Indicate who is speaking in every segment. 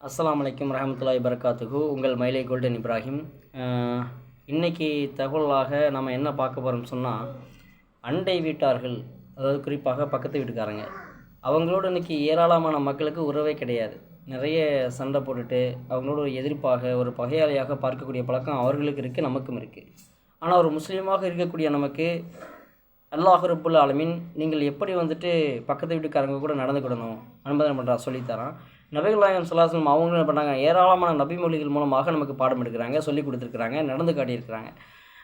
Speaker 1: அஸ்லாம் அலைக்கும் ரஹமத்துல்லாய் பரகாத்துகு உங்கள் மயிலை கோல்டன் இப்ராஹிம். இன்றைக்கி தகவலாக நம்ம என்ன பார்க்க போகிறோம்னு சொன்னால் அண்டை வீட்டார்கள் அதாவது குறிப்பாக பக்கத்து வீட்டுக்காரங்க அவங்களோட இன்னைக்கு ஏராளமான மக்களுக்கு உறவே கிடையாது. நிறைய சண்டை போட்டுட்டு அவங்களோட ஒரு எதிர்ப்பாக ஒரு பகையாளியாக பார்க்கக்கூடிய பழக்கம் அவர்களுக்கு இருக்குது நமக்கும் இருக்குது ஆனால் ஒரு முஸ்லீமாக இருக்கக்கூடிய நமக்கு அல்லாஹ் ரப்புல் நீங்கள் எப்படி வந்துட்டு பக்கத்து வீட்டுக்காரங்க கூட நடந்துக்கிடணும் அனுமதி பண்ணுறா சொல்லித்தரான் நபிகள் நாயகம் சலாசனம் அவங்க என்ன பண்ணாங்க ஏராளமான நபிமொழிகள் மூலமாக நமக்கு பாடம் எடுக்கிறாங்க சொல்லி கொடுத்துருக்குறாங்க நடந்து காட்டியிருக்கிறாங்க.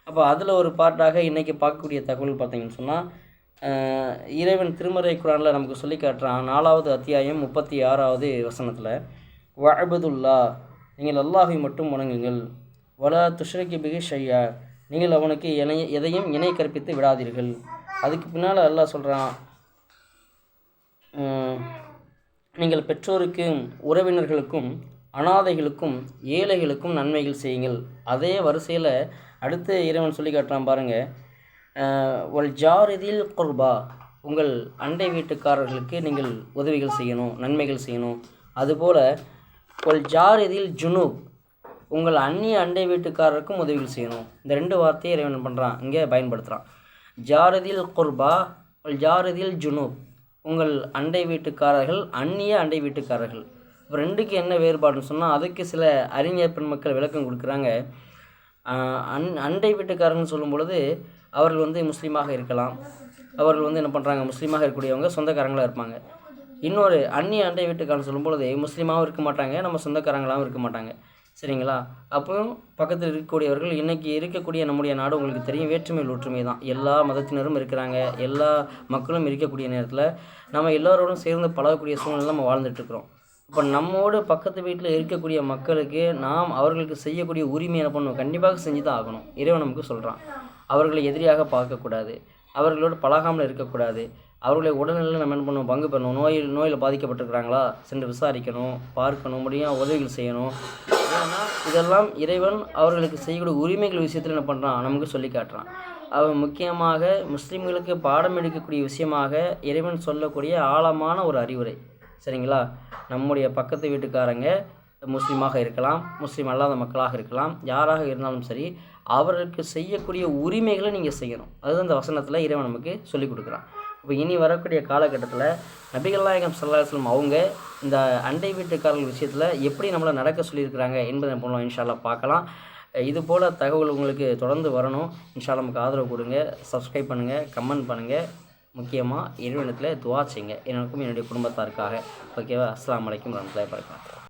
Speaker 1: அப்போ அதில் ஒரு பாட்டாக இன்றைக்கி பார்க்கக்கூடிய தகவல் பார்த்தீங்கன்னு சொன்னால் இறைவன் திருமறை குரானில் நமக்கு சொல்லி காட்டுறான். நாலாவது அத்தியாயம் முப்பத்தி ஆறாவது வசனத்தில் வஅபுதுல்லா நீங்கள் அல்லாஹை மட்டும் வணங்குங்கள். வலா துஷ்ரகி பிகி ஷையா நீங்கள் அவனுக்கு இணைய எதையும் இணை கற்பித்து விடாதீர்கள். அதுக்கு பின்னால் அல்லாஹ் சொல்கிறான் நீங்கள் பெற்றோருக்கும் உறவினர்களுக்கும் அனாதைகளுக்கும் ஏழைகளுக்கும் நன்மைகள் செய்யுங்கள். அதே வரிசையில் அடுத்து இறைவன் சொல்லி காட்டுறான் பாருங்கள் ஒல் ஜாரிதில் குர்பா உங்கள் அண்டை வீட்டுக்காரர்களுக்கு நீங்கள் உதவிகள் செய்யணும் நன்மைகள் செய்யணும். அதுபோல் ஒல் ஜாரிதில் ஜுனூப் உங்கள் அந்நிய அண்டை வீட்டுக்காரருக்கும் உதவிகள் செய்யணும். இந்த ரெண்டு வார்த்தையை இறைவன் பண்ணுறான் இங்கே பயன்படுத்துகிறான் ஜாரதில் குர்பா ஒல் ஜாரதில் ஜுனூப் உங்கள் அண்டை வீட்டுக்காரர்கள் அந்நிய அண்டை வீட்டுக்காரர்கள். இப்போ ரெண்டுக்கு என்ன வேறுபாடுன்னு சொன்னால் அதுக்கு சில அறிஞர் பெண்மக்கள் விளக்கம் கொடுக்குறாங்க. அன் அண்டை வீட்டுக்காரங்கன்னு சொல்லும் பொழுது அவர்கள் வந்து முஸ்லீமாக இருக்கலாம். அவர்கள் வந்து என்ன பண்ணுறாங்க முஸ்லீமாக இருக்கக்கூடியவங்க சொந்தக்காரங்களாக இருப்பாங்க. இன்னொரு அந்நிய அண்டை வீட்டுக்காரன் சொல்லும் பொழுது முஸ்லீமாகவும் இருக்க மாட்டாங்க நம்ம சொந்தக்காரங்களாகவும் இருக்க மாட்டாங்க. சரிங்களா? அப்போ பக்கத்தில் இருக்கக்கூடியவர்கள் இன்றைக்கி இருக்கக்கூடிய நம்முடைய நாடு உங்களுக்கு தெரியும் வேற்றுமையில் ஒற்றுமை தான். எல்லா மதத்தினரும் இருக்கிறாங்க. எல்லா மக்களும் இருக்கக்கூடிய நேரத்தில் நம்ம எல்லோரோடும் சேர்ந்து பழகக்கூடிய சூழ்நிலை நம்ம வாழ்ந்துட்டுருக்குறோம். இப்போ நம்மோடு பக்கத்து வீட்டில் இருக்கக்கூடிய மக்களுக்கு நாம் அவர்களுக்கு செய்யக்கூடிய உரிமை என்ன பண்ணணும்? கண்டிப்பாக செஞ்சு தான் ஆகணும். இறைவன் நமக்கு சொல்கிறான் அவர்களை எதிரியாக பார்க்கக்கூடாது. அவர்களோடு பழகாமல் இருக்கக்கூடாது. அவர்களுடைய உடல்நிலையில் நம்ம என்ன பண்ணணும்? பங்கு பண்ணணும். நோயில் நோயில் பாதிக்கப்பட்டிருக்கிறாங்களா? சென்று விசாரிக்கணும் பார்க்கணும் முடியும் உதவிகள் செய்யணும். இதெல்லாம் இறைவன் அவர்களுக்கு செய்யக்கூடிய உரிமைகள் விஷயத்தில் என்ன பண்ணுறான் நமக்கு சொல்லி காட்டுறான். அவன் முக்கியமாக முஸ்லீம்களுக்கு பாடம் எடுக்கக்கூடிய விஷயமாக இறைவன் சொல்லக்கூடிய ஆழமான ஒரு அறிவுரை. சரிங்களா? நம்முடைய பக்கத்து வீட்டுக்காரங்க முஸ்லீமாக இருக்கலாம் முஸ்லீம் அல்லாத மக்களாக இருக்கலாம் யாராக இருந்தாலும் சரி அவர்களுக்கு செய்யக்கூடிய உரிமைகளை நீங்கள் செய்யணும். அதுதான் இந்த வசனத்தில் இறைவன் நமக்கு சொல்லிக் கொடுக்குறான். இப்போ இனி வரக்கூடிய காலகட்டத்தில் நபிகள் நாயகம் சல்லாஹம் அவங்க இந்த அண்டை வீட்டுக்காரர்கள் விஷயத்தில் எப்படி நம்மளை நடக்க சொல்லியிருக்கிறாங்க என்பதை போல இன்ஷால்லா பார்க்கலாம். இது போல் தகவல் உங்களுக்கு தொடர்ந்து வரணும். இன்ஷால்லா நமக்கு ஆதரவு கொடுங்க. சப்ஸ்கிரைப் பண்ணுங்கள் கமெண்ட் பண்ணுங்கள் முக்கியமாக இறைவனத்தில் துவா செய்யுங்க. எனக்கும் என்னுடைய குடும்பத்தாருக்காக. ஓகேவா அஸ்லாம் அலைக்கும் வரமத்துல பார்க்கலாம்